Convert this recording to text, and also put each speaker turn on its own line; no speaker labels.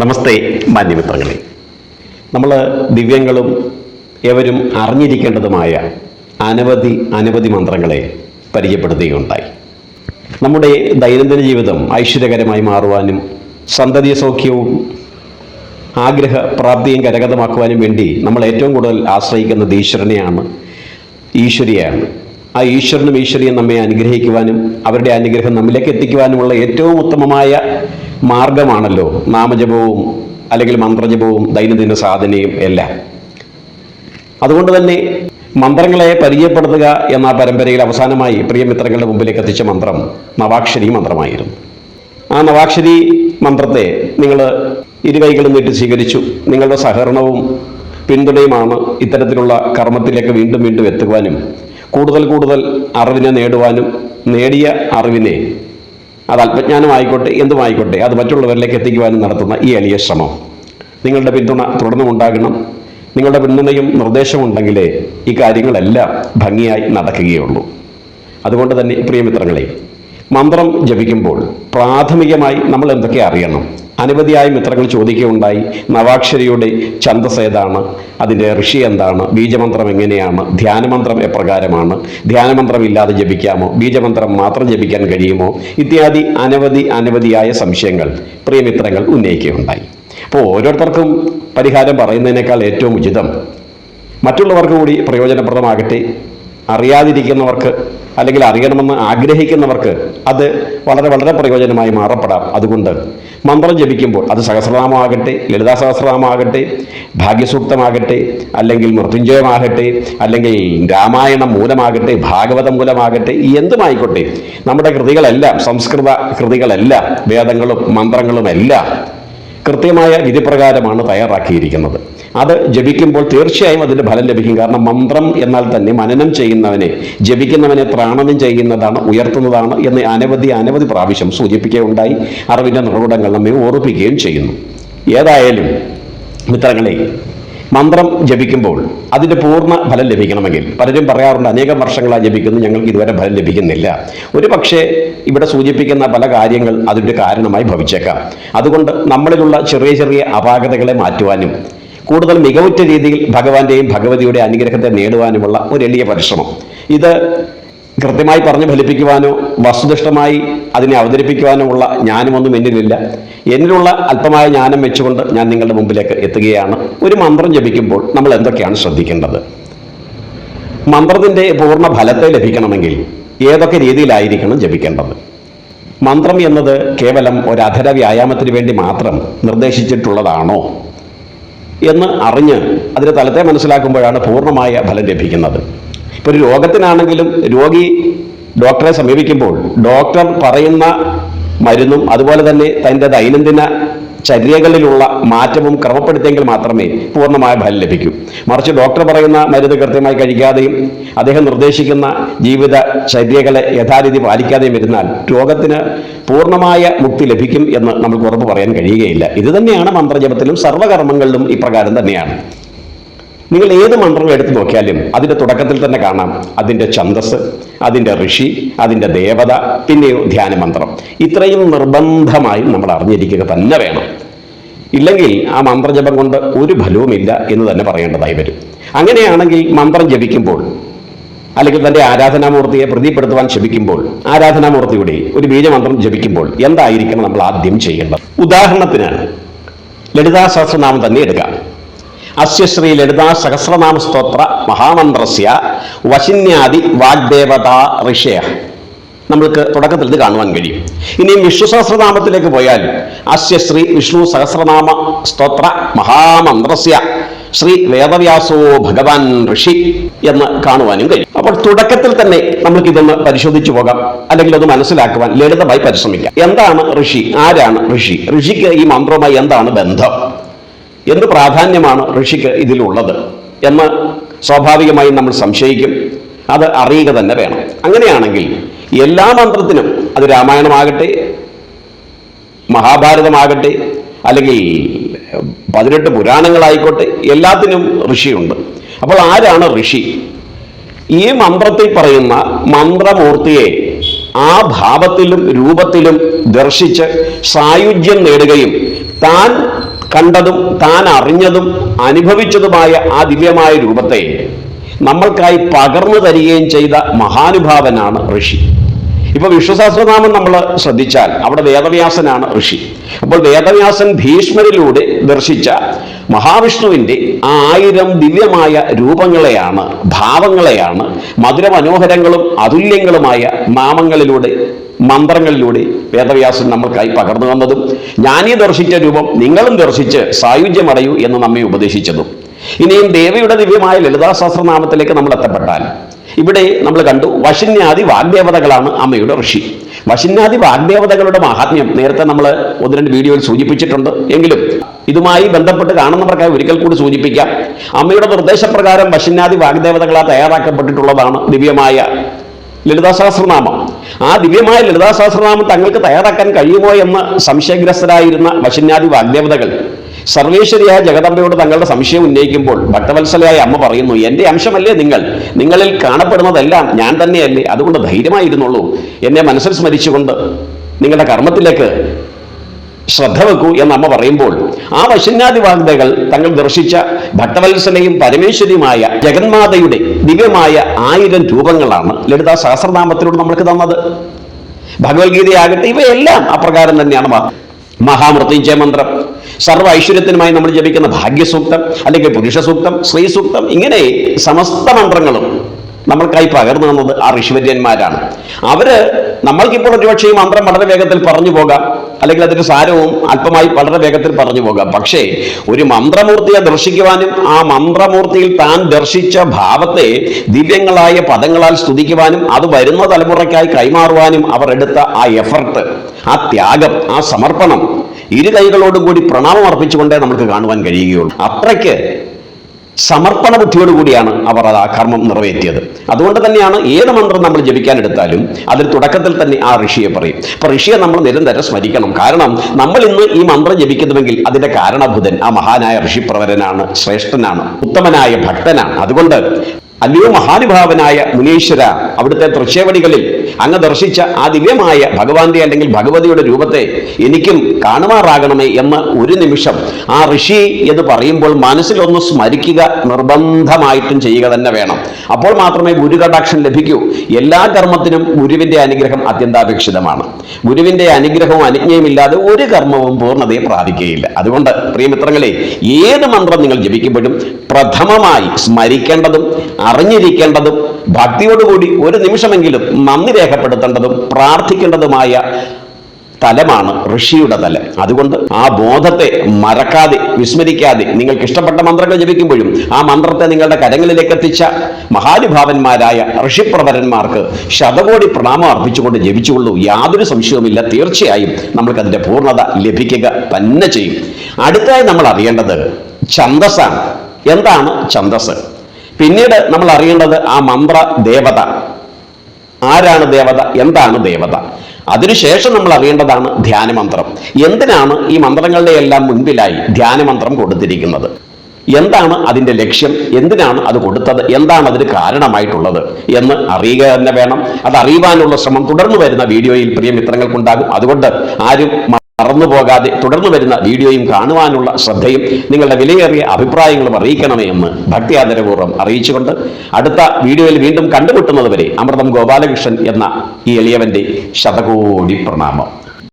നമസ്തേ മാന്യമിത്രങ്ങളെ നമ്മൾ ദിവ്യങ്ങളും എവരും അറിഞ്ഞിരിക്കേണ്ടതുമായ അനവധി അനവധി മന്ത്രങ്ങളെ പരിചയപ്പെടുത്തുകയുണ്ടായി. നമ്മുടെ ദൈനംദിന ജീവിതം ഐശ്വര്യകരമായി മാറുവാനും സന്തതി സൗഖ്യവും ആഗ്രഹ പ്രാപ്തിയും കരഗതമാക്കുവാനും വേണ്ടി നമ്മൾ ഏറ്റവും കൂടുതൽ ആശ്രയിക്കുന്നത് ഈശ്വരനെയാണ് ഈശ്വരിയാണ്. ആ ഈശ്വരനും ഈശ്വരിയും നമ്മെ അനുഗ്രഹിക്കുവാനും അവരുടെ അനുഗ്രഹം നമ്മിലേക്ക് എത്തിക്കുവാനുമുള്ള ഏറ്റവും ഉത്തമമായ മാർഗമാണല്ലോ. നാമജപവും അല്ലെങ്കിൽ മന്ത്രജപവും ദൈനംദിന സാധനയും എല്ലാം. അതുകൊണ്ട് തന്നെ മന്ത്രങ്ങളെ പരിചയപ്പെടുത്തുക എന്ന പരമ്പരയിൽ അവസാനമായി പ്രിയമിത്രങ്ങളുടെ മുമ്പിലേക്ക് എത്തിച്ച മന്ത്രം നവാക്ഷരി മന്ത്രമായിരുന്നു. ആ നവാക്ഷരി മന്ത്രത്തെ നിങ്ങൾ ഇരുകൈകളും നീട്ടി സ്വീകരിച്ചു. നിങ്ങളുടെ സഹകരണവും പിന്തുണയുമാണ് ഇത്തരത്തിലുള്ള കർമ്മത്തിലേക്ക് വീണ്ടും വീണ്ടും എത്തുവാനും കൂടുതൽ കൂടുതൽ അറിവിനെ നേടുവാനും നേടിയ അറിവിനെ അത് അല്പജ്ഞാനമായിക്കോട്ടെ എന്തുമായിക്കോട്ടെ അത് മറ്റുള്ളവരിലേക്ക് എത്തിക്കുവാനും നടത്തുന്ന ഈ എളിയ ശ്രമം. നിങ്ങളുടെ പിന്തുണ തുടർന്നും ഉണ്ടാകണം നിങ്ങളുടെ പിന്തുണയും നിർദ്ദേശവും ഉണ്ടെങ്കിലേ ഈ കാര്യങ്ങളെല്ലാം ഭംഗിയായി നടക്കുകയുള്ളൂ. അതുകൊണ്ട് തന്നെ പ്രിയമിത്രങ്ങളെ മന്ത്രം ജപിക്കുമ്പോൾ പ്രാഥമികമായി നമ്മൾ എന്തൊക്കെ അറിയണം? അനവധിയായ മിത്രങ്ങൾ ചോദിക്കുകയുണ്ടായി നവാക്ഷരിയുടെ ഛന്തസ് ഏതാണ് അതിന്റെ ഋഷി എന്താണ് ബീജമന്ത്രം എങ്ങനെയാണ് ധ്യാനമന്ത്രം എപ്രകാരമാണ് ധ്യാനമന്ത്രം ഇല്ലാതെ ജപിക്കാമോ ബീജമന്ത്രം മാത്രം ജപിക്കാൻ കഴിയുമോ ഇത്യാദി അനവധി അനവധിയായ സംശയങ്ങൾ പ്രിയമിത്രങ്ങൾ ഉന്നയിക്കുകയുണ്ടായി. അപ്പോൾ ഓരോരുത്തർക്കും പരിഹാരം പറയുന്നതിനേക്കാൾ ഏറ്റവും ഉചിതം. മറ്റുള്ളവർക്ക് കൂടി പ്രയോജനപ്രദമാകട്ടെ. അറിയാതിരിക്കുന്നവർക്ക് അല്ലെങ്കിൽ അറിയണമെന്ന് ആഗ്രഹിക്കുന്നവർക്ക് അത് വളരെ വളരെ പ്രയോജനമായി മാറപ്പെടാം. അതുകൊണ്ട് മന്ത്രം ജപിക്കുമ്പോൾ അത് സഹസ്രനാമമാകട്ടെ ലളിതാ സഹസ്രനാമമാകട്ടെ ഭാഗ്യസൂക്തമാകട്ടെ അല്ലെങ്കിൽ മൃത്യുഞ്ജയമാകട്ടെ അല്ലെങ്കിൽ രാമായണം മൂലമാകട്ടെ ഭാഗവതം മൂലമാകട്ടെ എന്തുമായിക്കോട്ടെ നമ്മുടെ കൃതികളെല്ലാം സംസ്കൃത കൃതികളെല്ലാം വേദങ്ങളും മന്ത്രങ്ങളുമെല്ലാം കൃത്യമായ വിധിപ്രകാരമാണ് തയ്യാറാക്കിയിരിക്കുന്നത്. അത് ജപിക്കുമ്പോൾ തീർച്ചയായും അതിന്റെ ഫലം ലഭിക്കും. കാരണം മന്ത്രം എന്നാൽ തന്നെ മനനം ചെയ്യുന്നവനെ ജപിക്കുന്നവനെ ത്രാണനം ചെയ്യുന്നതാണ് ഉയർത്തുന്നതാണ് എന്ന് അനവധി അനവധി പ്രാവശ്യം സൂചിപ്പിക്കുകയുണ്ടായി. അറിവിന്റെ നിറകുടങ്ങൾ നമ്മെ ഓർപ്പിക്കുകയും ചെയ്യുന്നു. ഏതായാലും മിത്രങ്ങളെ മന്ത്രം ജപിക്കുമ്പോൾ അതിന്റെ പൂർണ ഫലം ലഭിക്കണമെങ്കിൽ പലരും പറയാറുണ്ട് അനേകം വർഷങ്ങളായി ജപിക്കുന്നു ഞങ്ങൾക്ക് ഇതുവരെ ഫലം ലഭിക്കുന്നില്ല. ഒരു പക്ഷേ ഇവിടെ സൂചിപ്പിക്കുന്ന പല കാര്യങ്ങൾ അതിന്റെ കാരണമായി ഭവിച്ചേക്കാം. അതുകൊണ്ട് നമ്മളിലുള്ള ചെറിയ ചെറിയ അപാകതകളെ മാറ്റുവാനും കൂടുതൽ മികവുറ്റ രീതിയിൽ ഭഗവാന്റെയും ഭഗവതിയുടെ അനുഗ്രഹത്തെ നേടുവാനുമുള്ള ഒരു എളിയ പരിശ്രമം. ഇത് കൃത്യമായി പറഞ്ഞു ഫലിപ്പിക്കുവാനോ വസ്തുനിഷ്ഠമായി അതിനെ അവതരിപ്പിക്കുവാനോ ഉള്ള ജ്ഞാനമൊന്നും എന്നിലില്ല. എന്നിലുള്ള അല്പമായ ജ്ഞാനം വെച്ചുകൊണ്ട് ഞാൻ നിങ്ങളുടെ മുമ്പിലേക്ക് എത്തുകയാണ്. ഒരു മന്ത്രം ജപിക്കുമ്പോൾ നമ്മൾ എന്തൊക്കെയാണ് ശ്രദ്ധിക്കേണ്ടത്? മന്ത്രത്തിന്റെ പൂർണ ഫലത്തെ ലഭിക്കണമെങ്കിൽ ഏതൊക്കെ രീതിയിലായിരിക്കണം ജപിക്കേണ്ടത്? മന്ത്രം എന്നത് കേവലം ഒരു അധര വ്യായാമത്തിന് വേണ്ടി മാത്രം നിർദ്ദേശിച്ചിട്ടുള്ളതാണോ? എന്ന് അറിഞ്ഞ് അതിന്റെ തലത്തെ മനസ്സിലാക്കുമ്പോഴാണ് പൂർണമായ ഫലം ലഭിക്കുന്നത്. ഇപ്പോൾ ഒരു രോഗത്തിനാണെങ്കിലും രോഗി ഡോക്ടറെ സമീപിക്കുമ്പോൾ ഡോക്ടർ പറയുന്ന മരുന്നും അതുപോലെ തന്നെ തന്റെ ദൈനംദിന ചര്യകളിലുള്ള മാറ്റവും ക്രമപ്പെടുത്തിയെങ്കിൽ മാത്രമേ പൂർണമായ ഫലം ലഭിക്കൂ. മറിച്ച് ഡോക്ടർ പറയുന്ന മരുന്ന് കൃത്യമായി കഴിക്കാതെയും അദ്ദേഹം നിർദ്ദേശിക്കുന്ന ജീവിത ചര്യകളെ യഥാരീതി പാലിക്കാതെയും ഇരുന്നാൽ രോഗത്തിന് പൂർണമായ മുക്തി ലഭിക്കും എന്ന് നമുക്ക് ഉറപ്പ് പറയാൻ കഴിയുകയില്ല. ഇത് തന്നെയാണ് മന്ത്രജപത്തിലും സർവകർമ്മങ്ങളിലും ഇപ്രകാരം തന്നെയാണ്. നിങ്ങൾ ഏത് മന്ത്രം എടുത്തു നോക്കിയാലും അതിന്റെ തുടക്കത്തിൽ തന്നെ കാണാം. അതിന്റെ ഛന്ദസ് അതിന്റെ ഋഷി അതിന്റെ ദേവത പിന്നെയോ ധ്യാനമന്ത്രം ഇത്രയും നിർബന്ധമായും നമ്മൾ അറിഞ്ഞിരിക്കുക തന്നെ വേണം. ഇല്ലെങ്കിൽ ആ മന്ത്രജപം കൊണ്ട് ഒരു ഫലവുമില്ല എന്ന് തന്നെ പറയേണ്ടതായി വരും. അങ്ങനെയാണെങ്കിൽ മന്ത്രം ജപിക്കുമ്പോൾ അല്ലെങ്കിൽ തന്റെ ആരാധനാമൂർത്തിയെ പ്രതിപ്പെടുത്തുവാൻ ശ്രമിക്കുമ്പോൾ ആരാധനാമൂർത്തിയുടെ ഒരു ബീജമന്ത്രം ജപിക്കുമ്പോൾ എന്തായിരിക്കണം നമ്മൾ ആദ്യം ചെയ്യേണ്ടത്? ഉദാഹരണത്തിന് ലളിതാ സഹസ്രനാമം തന്നെ എടുക്കാം. അസ്യ ശ്രീ ലളിതാ സഹസ്രനാമ സ്തോത്ര മഹാമന്ത്രസ്യ വശിന്യാദി വാഗ്ദേവത ഋഷയ. നമ്മൾക്ക് തുടക്കത്തിൽ ഇത് കാണുവാൻ കഴിയും. ഇനിയും വിഷ്ണു സഹസ്രനാമത്തിലേക്ക് പോയാൽ അസ്യ ശ്രീ വിഷ്ണു സഹസ്രനാമ സ്തോത്ര മഹാമന്ത്രസ്യ ശ്രീ വേദവ്യാസോ ഭഗവാൻ ഋഷി എന്ന് കാണുവാനും കഴിയും. അപ്പോൾ തുടക്കത്തിൽ തന്നെ നമുക്ക് ഇതൊന്ന് പരിശോധിച്ചു പോകാം. അല്ലെങ്കിൽ അത് മനസ്സിലാക്കുവാൻ ലളിതമായി പരിശ്രമിക്കാം. എന്താണ് ഋഷി? ആരാണ് ഋഷി? ഋഷിക്ക് ഈ മന്ത്രവുമായി എന്താണ് ബന്ധം? എന്ത് പ്രാധാന്യമാണ് ഋഷിക്ക് ഇതിലുള്ളത് എന്ന് സ്വാഭാവികമായും നമ്മൾ സംശയിക്കും. അത് അറിയുക തന്നെ വേണം. അങ്ങനെയാണെങ്കിൽ എല്ലാ മന്ത്രത്തിനും അത് രാമായണമാകട്ടെ മഹാഭാരതമാകട്ടെ അല്ലെങ്കിൽ പതിനെട്ട് പുരാണങ്ങളായിക്കോട്ടെ എല്ലാത്തിനും ഋഷിയുണ്ട്. അപ്പോൾ ആരാണ് ഋഷി? ഈ മന്ത്രത്തിൽ പറയുന്ന മന്ത്രമൂർത്തിയെ ആ ഭാവത്തിലും രൂപത്തിലും ദർശിച്ച് സായുജ്യം നേടുകയും താൻ കണ്ടതും താൻ അറിഞ്ഞതും അനുഭവിച്ചതുമായ ആ ദിവ്യമായ രൂപത്തെ നമ്മൾക്കായി പകർന്നു തരികയും ചെയ്ത മഹാനുഭാവനാണ് ഋഷി. ഇപ്പൊ വിശ്വസഹസ്രനാമം നമ്മൾ ശ്രദ്ധിച്ചാൽ അവിടെ വേദവ്യാസനാണ് ഋഷി. അപ്പോൾ വേദവ്യാസൻ ഭീഷ്മരിലൂടെ ദർശിച്ച മഹാവിഷ്ണുവിന്റെ ആയിരം ദിവ്യമായ രൂപങ്ങളെയാണ് ഭാവങ്ങളെയാണ് മധുരമനോഹരങ്ങളും അതുല്യങ്ങളുമായ നാമങ്ങളിലൂടെ മന്ത്രങ്ങളിലൂടെ വേദവ്യാസൻ നമ്മൾക്കായി പകർന്നു വന്നതും ഞാനീ ദർശിച്ച രൂപം നിങ്ങളും ദർശിച്ച് സായുജ്യമടയൂ എന്ന് നമ്മെ ഉപദേശിച്ചതും. ഇനിയും ദേവിയുടെ ദിവ്യമായ ലളിതാശാസ്ത്രനാമത്തിലേക്ക് നമ്മൾ എത്തപ്പെട്ടാൽ ഇവിടെ നമ്മൾ കണ്ടു വശിന്യാദി വാഗ്ദേവതകളാണ് അമ്മയുടെ ഋഷി. വശിന്യാദി വാഗ്ദേവതകളുടെ മഹാത്മ്യം നേരത്തെ നമ്മൾ ഒന്ന് രണ്ട് വീഡിയോയിൽ സൂചിപ്പിച്ചിട്ടുണ്ട്. എങ്കിലും ഇതുമായി ബന്ധപ്പെട്ട് കാണുന്നവർക്കായി ഒരിക്കൽ കൂടി സൂചിപ്പിക്കാം. അമ്മയുടെ നിർദ്ദേശപ്രകാരം വശിന്യാദി വാഗ്ദേവതകളാൽ തയ്യാറാക്കപ്പെട്ടിട്ടുള്ളതാണ് ദിവ്യമായ ലളിതാ സഹസ്രനാമം ആ ദിവ്യമായ ലളിതാ സഹസ്രനാമം തങ്ങൾക്ക് തയ്യാറാക്കാൻ കഴിയുമോ എന്ന് സംശയഗ്രസ്തരായിരുന്ന വശന്യാദി വാഗ്ദേവതകൾ സർവേശ്വരിയായ ജഗദമ്പയോട് തങ്ങളുടെ സംശയം ഉന്നയിക്കുമ്പോൾ ഭക്തവത്സലയായ അമ്മ പറയുന്നു എന്റെ അംശമല്ലേ നിങ്ങൾ? നിങ്ങളിൽ കാണപ്പെടുന്നതെല്ലാം ഞാൻ തന്നെയല്ലേ? അതുകൊണ്ട് ധൈര്യമായിരുന്നുള്ളൂ. എന്നെ മനസ്സിൽ സ്മരിച്ചുകൊണ്ട് നിങ്ങളുടെ കർമ്മത്തിലേക്ക് ശ്രദ്ധ വെക്കൂ എന്ന് അമ്മ പറയുമ്പോൾ ആ വശന്യാദി വാഗ്ദകൾ തങ്ങൾ ദർശിച്ച ഭട്ടവത്സനയും പരമേശ്വരിയുമായ ജഗന്മാതയുടെ ദിവ്യമായ ആയിരം രൂപങ്ങളാണ് ലളിതാ സഹസ്രനാമത്തിലൂടെ നമ്മൾക്ക് തന്നത്. ഭഗവത്ഗീതയാകട്ടെ ഇവയെല്ലാം അപ്രകാരം തന്നെയാണ് മഹാ- മഹാമൃത്യുഞ്ജയ മന്ത്രം. സർവ ഐശ്വര്യത്തിനുമായി നമ്മൾ ജപിക്കുന്ന ഭാഗ്യസൂക്തം അല്ലെങ്കിൽ പുരുഷസൂക്തം സ്ത്രീസൂക്തം ഇങ്ങനെ സമസ്ത മന്ത്രങ്ങളും നമ്മൾക്കായി പകർന്നു തന്നത് ആ ഋഷിവര്യന്മാരാണ്. അവർ നമ്മൾക്കിപ്പോൾ ഒരുപക്ഷെ ഈ മന്ത്രം വളരെ വേഗത്തിൽ പറഞ്ഞു പോകാം അല്ലെങ്കിൽ അതിന്റെ സാരവും അല്പമായി വളരെ വേഗത്തിൽ പറഞ്ഞു പോകാം. പക്ഷേ ഒരു മന്ത്രമൂർത്തിയെ ദർശിക്കുവാനും ആ മന്ത്രമൂർത്തിയിൽ താൻ ദർശിച്ച ഭാവത്തെ ദിവ്യങ്ങളായ പദങ്ങളാൽ സ്തുതിക്കുവാനും അത് വരുന്ന തലമുറയ്ക്കായി കൈമാറുവാനും അവർ എടുത്ത ആ എഫർട്ട് ആ ത്യാഗം ആ സമർപ്പണം ഇരു കൈകളോടും കൂടി പ്രണാമം അർപ്പിച്ചുകൊണ്ടേ നമുക്ക് കാണുവാൻ കഴിയുകയുള്ളൂ. അത്രയ്ക്ക് സമർപ്പണ ബുദ്ധിയോടുകൂടിയാണ് അവർ ആ കർമ്മം നിറവേറ്റിയത്. അതുകൊണ്ട് തന്നെയാണ് ഏത് മന്ത്രം നമ്മൾ ജപിക്കാനെടുത്താലും അതിൽ തുടക്കത്തിൽ തന്നെ ആ ഋഷിയെ പറയും. അപ്പൊ ഋഷിയെ നമ്മൾ നിരന്തരം സ്മരിക്കണം. കാരണം നമ്മൾ ഇന്ന് ഈ മന്ത്രം ജപിക്കുന്നുവെങ്കിൽ അതിന്റെ കാരണഭൂതൻ ആ മഹാനായ ഋഷിപ്രവരനാണ് ശ്രേഷ്ഠനാണ് ഉത്തമനായ ഭക്തനാണ്. അതുകൊണ്ട് അല്ലയോ മഹാനുഭാവനായ മുനീശ്വര അവിടുത്തെ ദൃശ്യവടികളിൽ അങ്ങ് ദർശിച്ച ആ ദിവ്യമായ ഭഗവാന്റെ അല്ലെങ്കിൽ ഭഗവതിയുടെ രൂപത്തെ എനിക്കും കാണുമാറാകണമേ എന്ന് ഒരു നിമിഷം ആ ഋഷി എന്ന് പറയുമ്പോൾ മനസ്സിലൊന്ന് സ്മരിക്കുക നിർബന്ധമായിട്ടും ചെയ്യുക തന്നെ വേണം. അപ്പോൾ മാത്രമേ ഗുരുകടാക്ഷം ലഭിക്കൂ. എല്ലാ കർമ്മത്തിനും ഗുരുവിന്റെ അനുഗ്രഹം അത്യന്താപേക്ഷിതമാണ്. ഗുരുവിന്റെ അനുഗ്രഹവും അനുജ്ഞയും ഇല്ലാതെ ഒരു കർമ്മവും പൂർണതയെ പ്രാപിക്കുകയില്ല. അതുകൊണ്ട് പ്രിയമിത്രങ്ങളെ ഏത് മന്ത്രം നിങ്ങൾ ജപിക്കുമ്പോഴും പ്രഥമമായി സ്മരിക്കേണ്ടതും അറിഞ്ഞിരിക്കേണ്ടതും ഭക്തിയോടുകൂടി ഒരു നിമിഷമെങ്കിലും നന്ദി രേഖപ്പെടുത്തേണ്ടതും പ്രാർത്ഥിക്കേണ്ടതുമായ തലമാണ് ഋഷിയുടെ തലം. അതുകൊണ്ട് ആ ബോധത്തെ മറക്കാതെ വിസ്മരിക്കാതെ നിങ്ങൾക്ക് ഇഷ്ടപ്പെട്ട മന്ത്രങ്ങൾ ജപിക്കുമ്പോഴും ആ മന്ത്രത്തെ നിങ്ങളുടെ കരങ്ങളിലേക്ക് എത്തിച്ച മഹാനുഭാവന്മാരായ ഋഷിപ്രവരന്മാർക്ക് ശതകോടി പ്രണാമം അർപ്പിച്ചുകൊണ്ട് ജപിച്ചുകൊള്ളൂ. യാതൊരു സംശയവുമില്ല. തീർച്ചയായും നമ്മൾക്ക് അതിന്റെ പൂർണത ലഭിക്കുക തന്നെ ചെയ്യും. അടുത്തായി നമ്മൾ അറിയേണ്ടത് ഛന്തസ്സാണ് എന്താണ് ഛന്ദസ് പിന്നീട് നമ്മൾ അറിയേണ്ടത് ആ മന്ത്ര ദേവത. ആരാണ് ദേവത? എന്താണ് ദേവത? അതിനുശേഷം നമ്മൾ അറിയേണ്ടതാണ് ധ്യാനമന്ത്രം എന്തിനാണ് ഈ മന്ത്രങ്ങളുടെ എല്ലാം മുൻപിലായി ധ്യാനമന്ത്രം കൊടുത്തിരിക്കുന്നത്? എന്താണ് അതിന്റെ ലക്ഷ്യം? എന്തിനാണ് അത് കൊടുത്തത്? എന്താണ് അതിന് കാരണമായിട്ടുള്ളത്? എന്ന് അറിയുക തന്നെ വേണം. അത് അറിയുവാനുള്ള ശ്രമം തുടർന്ന് വരുന്ന വീഡിയോയിൽ പ്രിയ മിത്രങ്ങൾക്കുണ്ടാകും. അതുകൊണ്ട് ആരും മറന്നു പോകാതെ തുടർന്നു വരുന്ന വീഡിയോയും കാണുവാനുള്ള ശ്രദ്ധയും നിങ്ങളുടെ വിലയേറിയ അഭിപ്രായങ്ങളും അറിയിക്കണമേ എന്ന് ഭക്തിയാദരപൂർവം അറിയിച്ചുകൊണ്ട് അടുത്ത വീഡിയോയിൽ വീണ്ടും കണ്ടുമുട്ടുന്നത് വരെ അമൃതം ഗോപാലകൃഷ്ണൻ എന്ന ഈ എളിയവന്റെ ശതകോടി പ്രണാമം.